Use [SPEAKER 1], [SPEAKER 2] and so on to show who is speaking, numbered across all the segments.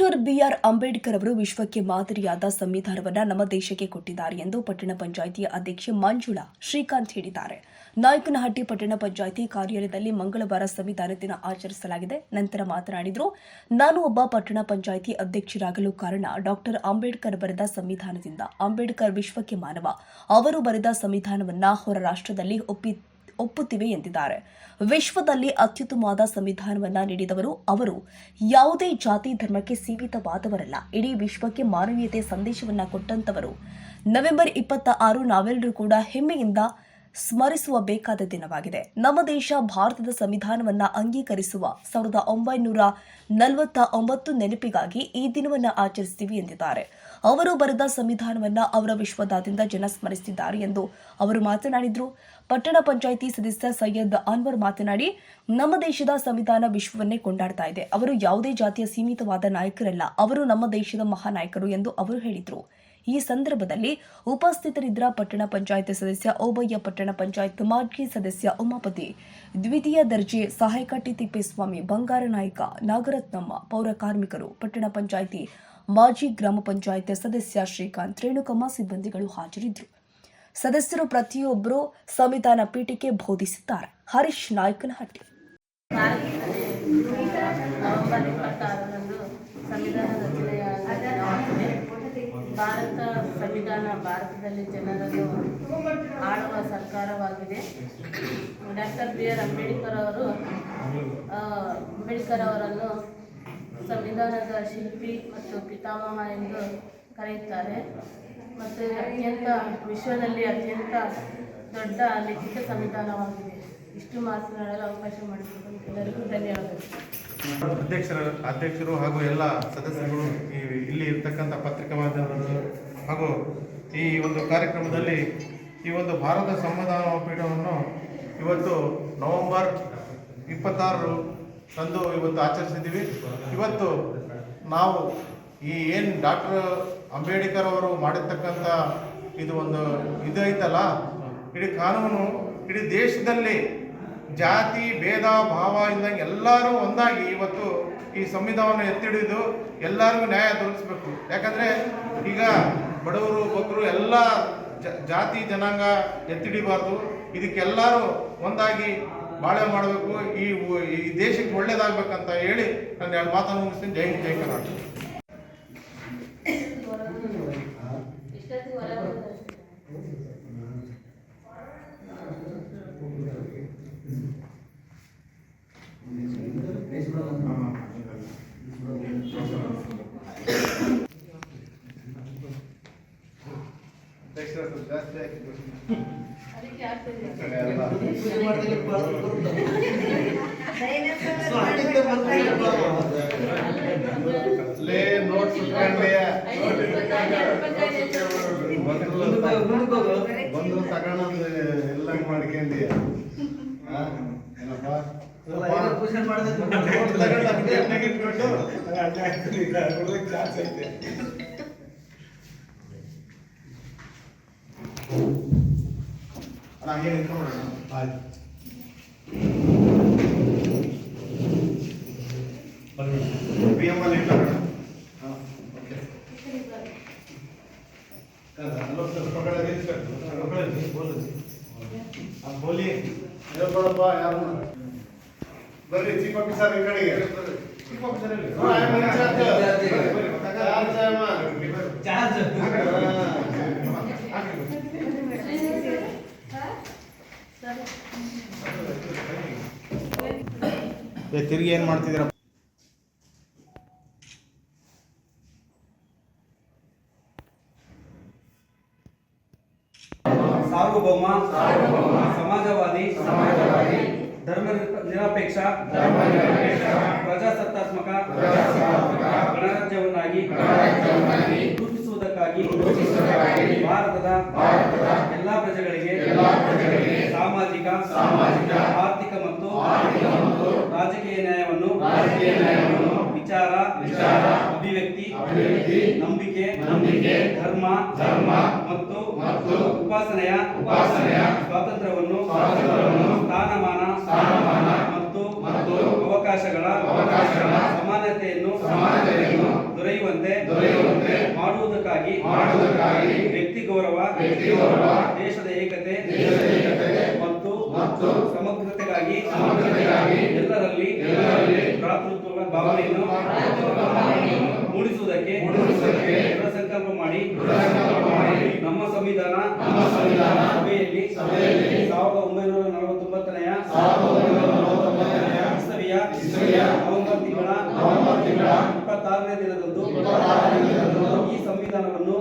[SPEAKER 1] Doctor B R Ambedkar ಅವರು ವಿಶ್ವಕ್ಕೆ ಮಾದರಿಯಾದ ಸಂವಿಧಾನವನ್ನ ನಮ್ಮ ದೇಶಕ್ಕೆ ಕೊಟ್ಟಿದ್ದಾರೆ ಎಂದು ಪಟ್ಟಣ ಪಂಚಾಯಿತಿಯ ಅಧ್ಯಕ್ಷೆ ಮಂಜುಳಾ ಶ್ರೀಕಾಂತ್ ಹೇಳಿದ್ದಾರೆ. ನಾಯಕನಹಟ್ಟಿ ಪಟ್ಟಣ ಪಂಚಾಯಿತಿ ಕಾರ್ಯಾಲಯದಲ್ಲಿ ಮಂಗಳವಾರ ಸಂವಿಧಾನ ದಿನ ಆಚರಿಸಲಾಗಿದೆ. ನಂತರ ಮಾತನಾಡಿದರು, ನಾನು ಒಬ್ಬ ಪಟ್ಟಣ ಪಂಚಾಯಿತಿ ಅಧ್ಯಕ್ಷರಾಗಲು ಕಾರಣ ಡಾಕ್ಟರ್ ಅಂಬೇಡ್ಕರ್ ಬರೆದ ಸಂವಿಧಾನದಿಂದ. ಅಂಬೇಡ್ಕರ್ ವಿಶ್ವಕ್ಕೆ ಮಾನವ. ಅವರು ಬರೆದ ಸಂವಿಧಾನವನ್ನ ಹೊರ ರಾಷ್ಟ್ರದಲ್ಲಿ ಒಪ್ಪಿ ಒಪ್ಪುತ್ತಿವೆ ಎಂದಿದ್ದಾರೆ. ವಿಶ್ವದಲ್ಲಿ ಅತ್ಯುತ್ತಮವಾದ ಸಂವಿಧಾನವನ್ನ ನೀಡಿದವರು ಅವರು. ಯಾವುದೇ ಜಾತಿ ಧರ್ಮಕ್ಕೆ ಸೀಮಿತವಾದವರಲ್ಲ. ಇಡೀ ವಿಶ್ವಕ್ಕೆ ಮಾನವೀಯತೆ ಸಂದೇಶವನ್ನ ಕೊಟ್ಟಂತವರು. ನವೆಂಬರ್ ಇಪ್ಪತ್ತ ಆರು ನಾವೆಲ್ಲರೂ ಕೂಡ ಹೆಮ್ಮೆಯಿಂದ ಸ್ಮರಿಸುವ ಬೇಕಾದ ದಿನವಾಗಿದೆ. ನಮ್ಮ ದೇಶ ಭಾರತದ ಸಂವಿಧಾನವನ್ನ ಅಂಗೀಕರಿಸುವ ಸಾವಿರದ ಒಂಬೈನೂರ ನಲವತ್ತ ಒಂಬತ್ತು ನೆನಪಿಗಾಗಿ ಈ ದಿನವನ್ನ ಆಚರಿಸ್ತೀವಿ ಎಂದಿದ್ದಾರೆ. ಅವರು ಬರೆದ ಸಂವಿಧಾನವನ್ನ ಅವರ ವಿಶ್ವದಾದ್ಯಂತ ಜನ ಸ್ಮರಿಸಿದ್ದಾರೆ ಎಂದು ಅವರು ಮಾತನಾಡಿದರು. ಪಟ್ಟಣ ಪಂಚಾಯಿತಿ ಸದಸ್ಯ ಸೈಯದ್ ಅನ್ವರ್ ಮಾತನಾಡಿ, ನಮ್ಮ ದೇಶದ ಸಂವಿಧಾನ ವಿಶ್ವವನ್ನೇ ಕೊಂಡಾಡ್ತಾ ಇದೆ. ಅವರು ಯಾವುದೇ ಜಾತಿಯ ಸೀಮಿತವಾದ ನಾಯಕರಲ್ಲ. ಅವರು ನಮ್ಮ ದೇಶದ ಮಹಾನಾಯಕರು ಎಂದು ಅವರು ಹೇಳಿದರು. ಈ ಸಂದರ್ಭದಲ್ಲಿ ಉಪಸ್ಥಿತರಿದ್ದ ಪಟ್ಟಣ ಪಂಚಾಯತ್ ಸದಸ್ಯ ಓಬಯ್ಯ ಪಟ್ಟಣ ಪಂಚಾಯತ್ ಮಾಜಿ ಸದಸ್ಯ ಉಮಾಪತಿ, ದ್ವಿತೀಯ ದರ್ಜೆ ಸಹಾಯಕ ಟಿ ತಿಪ್ಪೇಸ್ವಾಮಿ, ಬಂಗಾರ ನಾಯಕ ನಾಗರತ್ನಮ್ಮ, ಪೌರ ಕಾರ್ಮಿಕರು, ಪಟ್ಟಣ ಪಂಚಾಯಿತಿ ಮಾಜಿ ಗ್ರಾಮ ಪಂಚಾಯತ್ ಸದಸ್ಯ ಶ್ರೀಕಾಂತ್ ರೇಣುಕಮ್ಮ ಸಿಬ್ಬಂದಿಗಳು ಹಾಜರಿದ್ದರು. ಸದಸ್ಯರು ಪ್ರತಿಯೊಬ್ಬರು ಸಂವಿಧಾನ ಪೀಠಕ್ಕೆ ಬೋಧಿಸಿದ್ದಾರೆ. ಹರೀಶ್ ನಾಯ್ಕನಹಟ್ಟಿ.
[SPEAKER 2] ನವೆಂಬರ್ ಇಪ್ಪತ್ತಾರರಂದು ಸಂವಿಧಾನ ರಚನೆಯಾಗಿದೆ ಭಾರತ ಸಂವಿಧಾನ ಭಾರತದಲ್ಲಿ ಜನರನ್ನು ಆಳುವ ಸರ್ಕಾರವಾಗಿದೆ. ಡಾಕ್ಟರ್ ಬಿ ಆರ್ ಅಂಬೇಡ್ಕರ್ ಅವರು ಅಂಬೇಡ್ಕರ್ ಅವರನ್ನು ಸಂವಿಧಾನದ ಶಿಲ್ಪಿ ಮತ್ತು ಪಿತಾಮಹ ಎಂದು ಕರೆಯುತ್ತಾರೆ. ಮತ್ತು ಅತ್ಯಂತ, ವಿಶ್ವದಲ್ಲಿ ಅತ್ಯಂತ ದೊಡ್ಡ ಲಿಖಿತ ಸಂವಿಧಾನವಾಗಿದೆ. ಇಷ್ಟು ಮಾತನಾಡಲು ಅವಕಾಶ ಮಾಡಿಕೊಟ್ಟು ಎಲ್ಲರಿಗೂ ಧನ್ಯವಾದಗಳು.
[SPEAKER 3] ಅಧ್ಯಕ್ಷರ, ಅಧ್ಯಕ್ಷರು ಹಾಗೂ ಎಲ್ಲ ಸದಸ್ಯರುಗಳು ಇಲ್ಲಿ ಇರ್ತಕ್ಕಂಥ ಪತ್ರಿಕಾ ಮಾಧ್ಯಮದವರು ಹಾಗೂ ಈ ಒಂದು ಕಾರ್ಯಕ್ರಮದಲ್ಲಿ ಈ ಒಂದು ಭಾರತ ಸಂವಿಧಾನ ಪೀಠವನ್ನು ಇವತ್ತು ನವೆಂಬರ್ ಇಪ್ಪತ್ತಾರು ತಂದು ಇವತ್ತು ಆಚರಿಸಿದ್ದೀವಿ. ಇವತ್ತು ನಾವು ಈ ಏನು ಡಾಕ್ಟರ್ ಅಂಬೇಡ್ಕರ್ ಅವರು ಮಾಡಿರ್ತಕ್ಕಂಥ ಇದು ಒಂದು ಇದು ಐತಲ್ಲ? ಇಡೀ ಕಾನೂನು ಇಡೀ ದೇಶದಲ್ಲಿ ಜಾತಿ, ಭೇದ, ಭಾವ ಇಲ್ದಂಗೆ ಎಲ್ಲರೂ ಒಂದಾಗಿ ಇವತ್ತು ಈ ಸಂವಿಧಾನವನ್ನು ಎತ್ತಿಡಿದು ಎಲ್ಲರಿಗೂ ನ್ಯಾಯ ದೊರಕಿಸ್ಬೇಕು. ಯಾಕಂದರೆ ಈಗ ಬಡವರು, ಬಗ್ಗರು ಎಲ್ಲ ಜಾತಿ, ಜನಾಂಗ ಎತ್ತಿಡಿಬಾರ್ದು. ಇದಕ್ಕೆಲ್ಲರೂ ಒಂದಾಗಿ ಬಾಳೆ ಮಾಡಬೇಕು. ಈ ಈ ದೇಶಕ್ಕೆ ಒಳ್ಳೇದಾಗಬೇಕಂತ ಹೇಳಿ ನಾನು ಎರಡು ಮಾತನ್ನು ಮುಗಿಸ್ತೀನಿ. ಜೈ ಜೈ ಕರ್ನಾಟಕ. ಲೇ ನೋಟ್ಸ್ ಇಟ್ಕೊಂಡ್ಲೆ. ಬಂದ್ರು ತಗೊಂಡು ಎಲ್ಲ ಮಾಡ್ಕೊಂಡಿ ಏನಪ್ಪ? ನೋಟ್ಸ್ ತಗೊಂಡು ಹಂಗೆ ನಿಂತ್ಕೊಂಡ್ಬಿಡೋಣ. ಆಯ್ತು ಬಿ ಎಂ ಅಲ್ಲಿ ಇಟ್ಕೊಳ್ಳೋಣ. ಹಾಂ, ಓಕೆ. ಬರ್ರಿ ಚೀಫ್ ಆಫೀಸರ್ ಈ ಕಡೆಗೆ. ಚೀಫ್ ಆಫೀಸರ್ ಬರ್ರಿ. ಚಾರ್ಜ್ ಅಮ್ಮ. ಹಾ, ಹಾಕಿ ಬರ್ರಿ. ಏ ತಿರುಗಿ ಏನು ಮಾಡ್ತಿದ್ದೀರ?
[SPEAKER 4] ಸಾರ್ವಭೌಮ ಸಮಾಜವಾದಿ ಧರ್ಮ ನಿರ- ನಿರಪೇಕ್ಷ ಪ್ರಜಾಸತ್ತಾತ್ಮಕ ಗಣರಾಜ್ಯವನ್ನಾಗಿ ರೂಪಿಸುವುದಕ್ಕಾಗಿ ಭಾರತದ ನ್ಯಾಯವನ್ನು ವಿಚಾರ ಅಭಿವ್ಯಕ್ತಿ ಅಭಿವ್ಯಕ್ತಿ ನಂಬಿಕೆ ನಂಬಿಕೆ ಧರ್ಮ ಧರ್ಮ ಮತ್ತು ಮತ್ತು ಉಪಾಸನೆಯ ಉಪಾಸನೆಯ ಸ್ವಾತಂತ್ರ್ಯವನ್ನು ಸ್ಥಾನಮಾನ ಸ್ಥಾನಮಾನ ಮತ್ತು ಮತ್ತು ಅವಕಾಶಗಳ ಅವಕಾಶಗಳ ಸಮಾನತೆಯನ್ನು ಸಮಾನತೆಯನ್ನು ದೊರೆಯುವಂತೆ ಮಾಡುವುದಕ್ಕಾಗಿ ಮಾಡುವುದಕ್ಕಾಗಿ ವ್ಯಕ್ತಿ ಗೌರವ ದೇಶದ ಏಕತೆ ಮತ್ತು ಸಮಗ್ರತೆಗಾಗಿ ಎಲ್ಲರಲ್ಲಿ ಭ್ರಾತೃತ್ವ ಭಾವನೆಯನ್ನು ಮೂಡಿಸುವುದಕ್ಕೆ ಸಂಕಲ್ಪ ಮಾಡಿ ನಮ್ಮ ಸಂವಿಧಾನ ಸಭೆಯಲ್ಲಿ ಸಾವಿರದ ಒಂಬೈನೂರ ನಲವತ್ತೊಂಬತ್ತನೆಯ ಇಸವಿಯ ನವೆಂಬರ್ ತಿಂಗಳ ಇಪ್ಪತ್ತಾರನೇ ದಿನದಂದು ಈ ಸಂವಿಧಾನವನ್ನು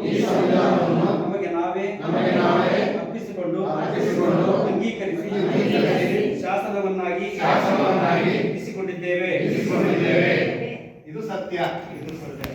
[SPEAKER 3] ಸತ್ಯ ಇದು ಸತ್ಯ